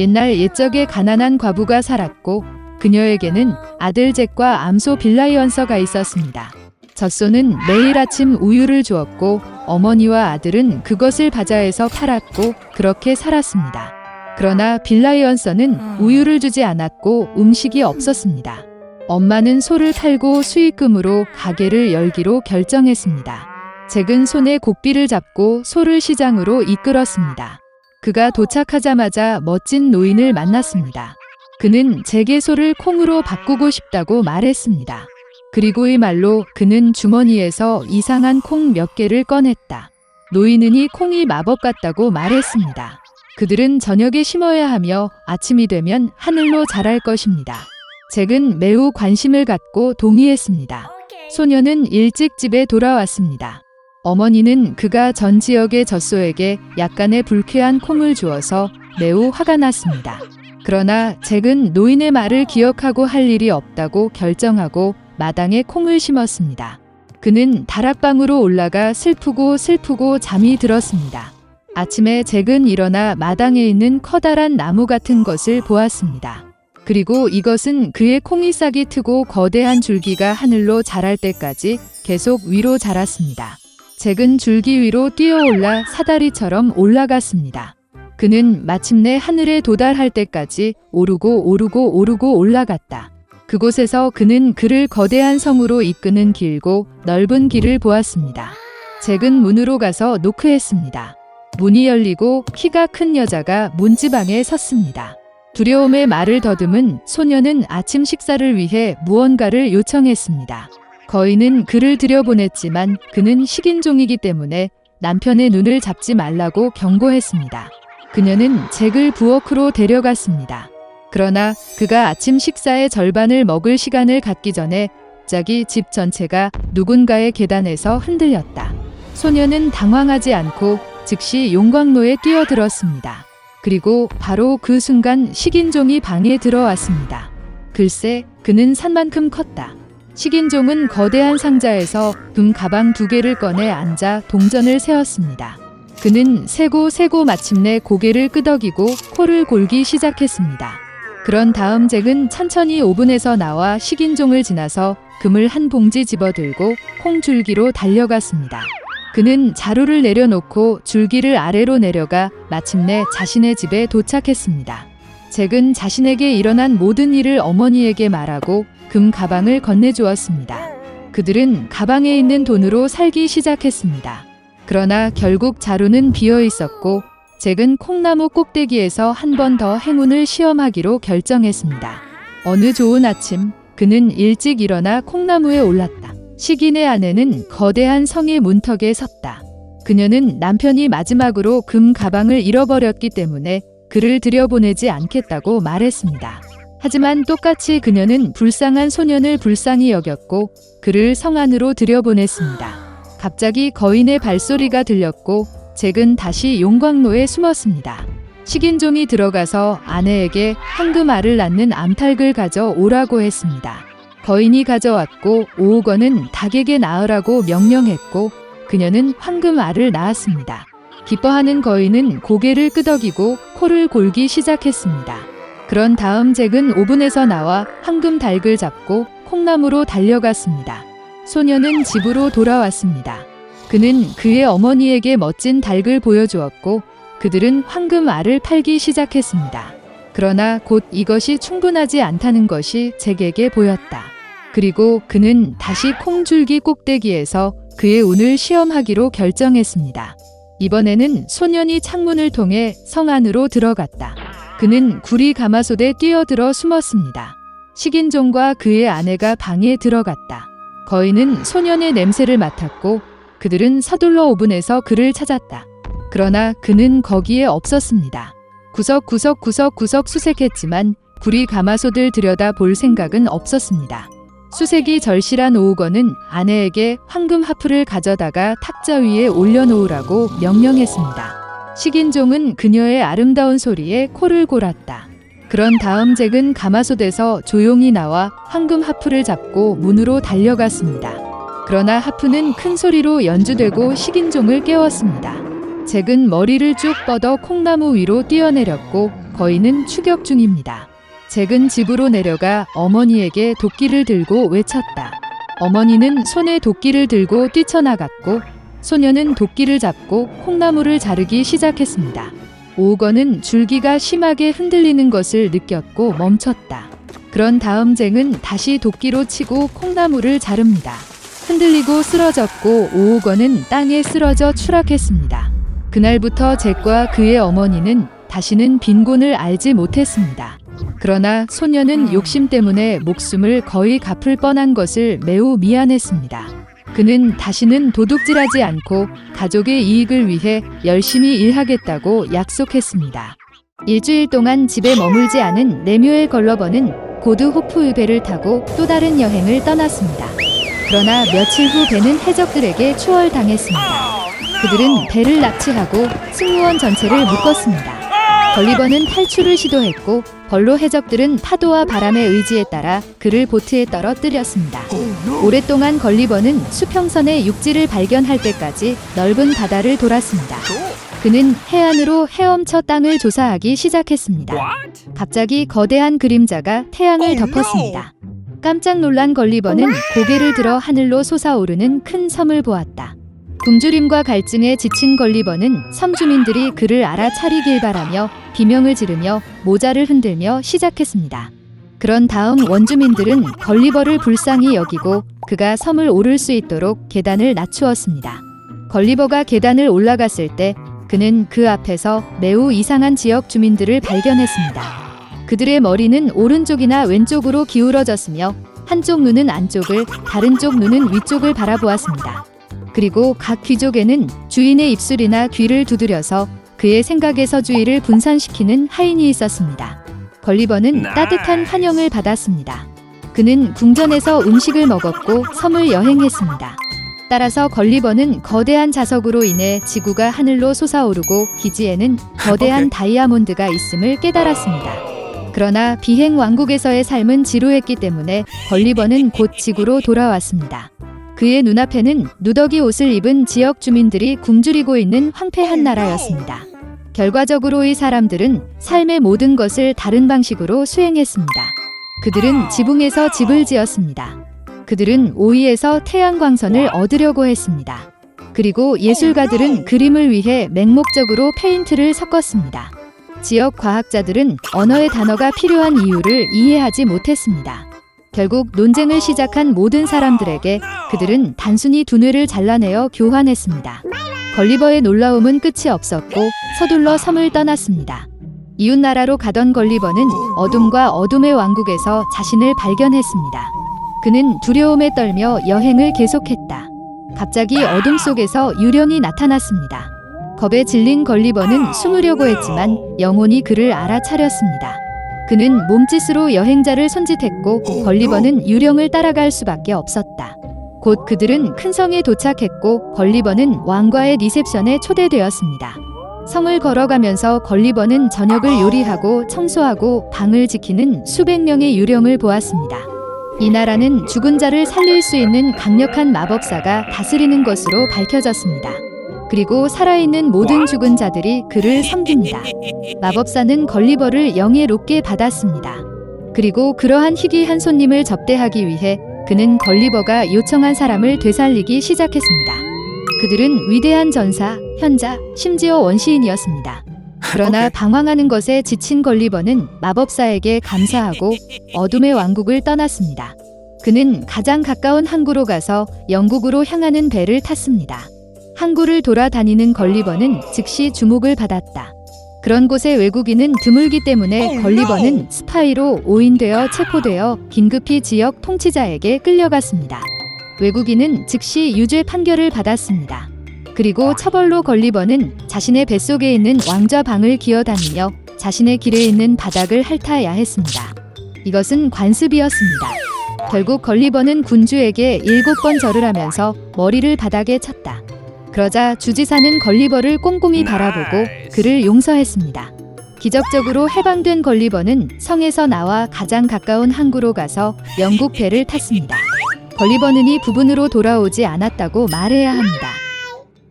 옛날 옛적에 가난한 과부가 살았고 그녀에게는 아들 잭과 암소 빌라이언서가 있었습니다. 젖소는 매일 아침 우유를 주었고 어머니와 아들은 그것을 바자에서 팔았고 그렇게 살았습니다. 그러나 빌라이언서는 우유를 주지 않았고 음식이 없었습니다. 엄마는 소를 팔고 수익금으로 가게를 열기로 결정했습니다. 잭은 손에 고삐를 잡고 소를 시장으로 이끌었습니다. 그가 도착하자마자 멋진 노인을 만났습니다. 그는 잭의 소를 콩으로 바꾸고 싶다고 말했습니다. 그리고 이 말로 그는 주머니에서 이상한 콩 몇 개를 꺼냈다. 노인은 이 콩이 마법 같다고 말했습니다. 그들은 저녁에 심어야 하며 아침이 되면 하늘로 자랄 것입니다. 잭은 매우 관심을 갖고 동의했습니다. 소녀는 일찍 집에 돌아왔습니다. 어머니는 그가 전 지역의 젖소에게 약간의 불쾌한 콩을 주어서 매우 화가 났습니다. 그러나 잭은 노인의 말을 기억하고 할 일이 없다고 결정하고 마당에 콩을 심었습니다. 그는 다락방으로 올라가 슬프고 슬프고 잠이 들었습니다. 아침에 잭은 일어나 마당에 있는 커다란 나무 같은 것을 보았습니다. 그리고 이것은 그의 콩이 싹이 트고 거대한 줄기가 하늘로 자랄 때까지 계속 위로 자랐습니다. 잭은 줄기 위로 뛰어올라 사다리처럼 올라갔습니다. 그는 마침내 하늘에 도달할 때까지 오르고 오르고 오르고 올라갔다. 그곳에서 그는 그를 거대한 성으로 이끄는 길고 넓은 길을 보았습니다. 잭은 문으로 가서 노크했습니다. 문이 열리고 키가 큰 여자가 문지방에 섰습니다. 두려움에 말을 더듬은 소녀는 아침 식사를 위해 무언가를 요청했습니다. 거인은 그를 들여보냈지만 그는 식인종이기 때문에 남편의 눈을 잡지 말라고 경고했습니다. 그녀는 잭을 부엌으로 데려갔습니다. 그러나 그가 아침 식사의 절반을 먹을 시간을 갖기 전에 갑자기 집 전체가 누군가의 계단에서 흔들렸다. 소녀는 당황하지 않고 즉시 용광로에 뛰어들었습니다. 그리고 바로 그 순간 식인종이 방에 들어왔습니다. 글쎄, 그는 산만큼 컸다. 식인종은 거대한 상자에서 금 가방 두 개를 꺼내 앉아 동전을 세었습니다. 그는 세고 세고 마침내 고개를 끄덕이고 코를 골기 시작했습니다. 그런 다음 잭은 천천히 오븐에서 나와 식인종을 지나서 금을 한 봉지 집어들고 콩줄기로 달려갔습니다. 그는 자루를 내려놓고 줄기를 아래로 내려가 마침내 자신의 집에 도착했습니다. 잭은 자신에게 일어난 모든 일을 어머니에게 말하고 금 가방을 건네주었습니다. 그들은 가방에 있는 돈으로 살기 시작했습니다. 그러나 결국 자루는 비어 있었고 잭은 콩나무 꼭대기에서 한 번 더 행운을 시험하기로 결정했습니다. 어느 좋은 아침 그는 일찍 일어나 콩나무에 올랐다. 식인의 아내는 거대한 성의 문턱에 섰다. 그녀는 남편이 마지막으로 금 가방을 잃어버렸기 때문에 그를 들여보내지 않겠다고 말했습니다. 하지만 똑같이 그녀는 불쌍한 소년을 불쌍히 여겼고 그를 성 안으로 들여보냈습니다. 갑자기 거인의 발소리가 들렸고 잭은 다시 용광로에 숨었습니다. 식인종이 들어가서 아내에게 황금알을 낳는 암탉을 가져 오라고 했습니다. 거인이 가져왔고 오우건은 닭에게 낳으라고 명령했고 그녀는 황금알을 낳았습니다. 기뻐하는 거인은 고개를 끄덕이고 코를 골기 시작했습니다. 그런 다음 잭은 오븐에서 나와 황금 닭을 잡고 콩나무로 달려갔습니다. 소녀는 집으로 돌아왔습니다. 그는 그의 어머니에게 멋진 닭을 보여주었고 그들은 황금 알을 팔기 시작했습니다. 그러나 곧 이것이 충분하지 않다는 것이 잭에게 보였다. 그리고 그는 다시 콩줄기 꼭대기에서 그의 운을 시험하기로 결정했습니다. 이번에는 소년이 창문을 통해 성 안으로 들어갔다. 그는 구리 가마솥에 뛰어들어 숨었습니다. 식인종과 그의 아내가 방에 들어갔다. 거인은 소년의 냄새를 맡았고 그들은 서둘러 오븐에서 그를 찾았다. 그러나 그는 거기에 없었습니다. 구석구석 구석구석 수색했지만 구리 가마솥을 들여다 볼 생각은 없었습니다. 수색이 절실한 오우건은 아내에게 황금 하프를 가져다가 탁자 위에 올려놓으라고 명령했습니다. 식인종은 그녀의 아름다운 소리에 코를 골았다. 그런 다음 잭은 가마솥에서 조용히 나와 황금 하프를 잡고 문으로 달려갔습니다. 그러나 하프는 큰 소리로 연주되고 식인종을 깨웠습니다. 잭은 머리를 쭉 뻗어 콩나무 위로 뛰어내렸고 거인은 추격 중입니다. 잭은 집으로 내려가 어머니에게 도끼를 들고 외쳤다. 어머니는 손에 도끼를 들고 뛰쳐나갔고 소녀는 도끼를 잡고 콩나물을 자르기 시작했습니다. 오건은 줄기가 심하게 흔들리는 것을 느꼈고 멈췄다. 그런 다음 쟁은 다시 도끼로 치고 콩나물을 자릅니다. 흔들리고 쓰러졌고 오호건은 땅에 쓰러져 추락했습니다. 그날부터 잭과 그의 어머니는 다시는 빈곤을 알지 못했습니다. 그러나 소녀는 욕심 때문에 목숨을 거의 갚을 뻔한 것을 매우 미안했습니다. 그는 다시는 도둑질하지 않고 가족의 이익을 위해 열심히 일하겠다고 약속했습니다. 일주일 동안 집에 머물지 않은 레뮤엘 걸러버는 고드 호프의 배를 타고 또 다른 여행을 떠났습니다. 그러나 며칠 후 배는 해적들에게 추월당했습니다. 그들은 배를 납치하고 승무원 전체를 묶었습니다. 걸리버는 탈출을 시도했고 벌로 해적들은 파도와 바람의 의지에 따라 그를 보트에 떨어뜨렸습니다. 오랫동안 걸리버는 수평선의 육지를 발견할 때까지 넓은 바다를 돌았습니다. 그는 해안으로 헤엄쳐 땅을 조사하기 시작했습니다. 갑자기 거대한 그림자가 태양을 덮었습니다. 깜짝 놀란 걸리버는 고개를 들어 하늘로 솟아오르는 큰 섬을 보았다. 굶주림과 갈증에 지친 걸리버는 섬 주민들이 그를 알아차리길 바라며 비명을 지르며 모자를 흔들며 시작했습니다. 그런 다음 원주민들은 걸리버를 불쌍히 여기고 그가 섬을 오를 수 있도록 계단을 낮추었습니다. 걸리버가 계단을 올라갔을 때 그는 그 앞에서 매우 이상한 지역 주민들을 발견했습니다. 그들의 머리는 오른쪽이나 왼쪽으로 기울어졌으며 한쪽 눈은 안쪽을 다른 쪽 눈은 위쪽을 바라보았습니다. 그리고 각 귀족에는 주인의 입술이나 귀를 두드려서 그의 생각에서 주의를 분산시키는 하인이 있었습니다. 걸리버는. 따뜻한 환영을 받았습니다. 그는 궁전에서 음식을 먹었고 섬을 여행했습니다. 따라서 걸리버는 거대한 자석으로 인해 지구가 하늘로 솟아오르고 기지에는 거대한. 다이아몬드가 있음을 깨달았습니다. 그러나 비행 왕국에서의 삶은 지루했기 때문에 걸리버는 곧 지구로 돌아왔습니다. 그의 눈앞에는 누더기 옷을 입은 지역 주민들이 굶주리고 있는 황폐한 나라였습니다. 결과적으로 이 사람들은 삶의 모든 것을 다른 방식으로 수행했습니다. 그들은 지붕에서 집을 지었습니다. 그들은 오이에서 태양광선을 얻으려고 했습니다. 그리고 예술가들은 그림을 위해 맹목적으로 페인트를 섞었습니다. 지역 과학자들은 언어의 단어가 필요한 이유를 이해하지 못했습니다. 결국 논쟁을 시작한 모든 사람들에게 그들은 단순히 두뇌를 잘라내어 교환했습니다. 걸리버의 놀라움은 끝이 없었고 서둘러 섬을 떠났습니다. 이웃나라로 가던 걸리버는 어둠과 어둠의 왕국에서 자신을 발견했습니다. 그는 두려움에 떨며 여행을 계속했다. 갑자기 어둠 속에서 유령이 나타났습니다. 겁에 질린 걸리버는 숨으려고 했지만 영혼이 그를 알아차렸습니다. 그는 몸짓으로 여행자를 손짓했고 걸리버는 유령을 따라갈 수밖에 없었다. 곧 그들은 큰 성에 도착했고 걸리버는 왕과의 리셉션에 초대되었습니다. 성을 걸어가면서 걸리버는 저녁을 요리하고 청소하고 방을 지키는 수백 명의 유령을 보았습니다. 이 나라는 죽은 자를 살릴 수 있는 강력한 마법사가 다스리는 것으로 밝혀졌습니다. 그리고 살아있는 모든 죽은 자들이 그를 섬깁니다. 마법사는 걸리버를 영예롭게 받았습니다. 그리고 그러한 희귀한 손님을 접대하기 위해 그는 걸리버가 요청한 사람을 되살리기 시작했습니다. 그들은 위대한 전사, 현자, 심지어 원시인이었습니다. 그러나 방황하는 것에 지친 걸리버는 마법사에게 감사하고 어둠의 왕국을 떠났습니다. 그는 가장 가까운 항구로 가서 영국으로 향하는 배를 탔습니다. 항구를 돌아다니는 걸리버는 즉시 주목을 받았다. 그런 곳에 외국인은 드물기 때문에 걸리버는 스파이로 오인되어 체포되어 긴급히 지역 통치자에게 끌려갔습니다. 외국인은 즉시 유죄 판결을 받았습니다. 그리고 처벌로 걸리버는 자신의 뱃속에 있는 왕좌 방을 기어다니며 자신의 길에 있는 바닥을 핥아야 했습니다. 이것은 관습이었습니다. 결국 걸리버는 군주에게 일곱 번 절을 하면서 머리를 바닥에 쳤다. 그러자 주지사는 걸리버를 꼼꼼히 바라보고 그를 용서했습니다. 기적적으로 해방된 걸리버는 성에서 나와 가장 가까운 항구로 가서 영국 배를 탔습니다. 걸리버는 이 부분으로 돌아오지 않았다고 말해야 합니다.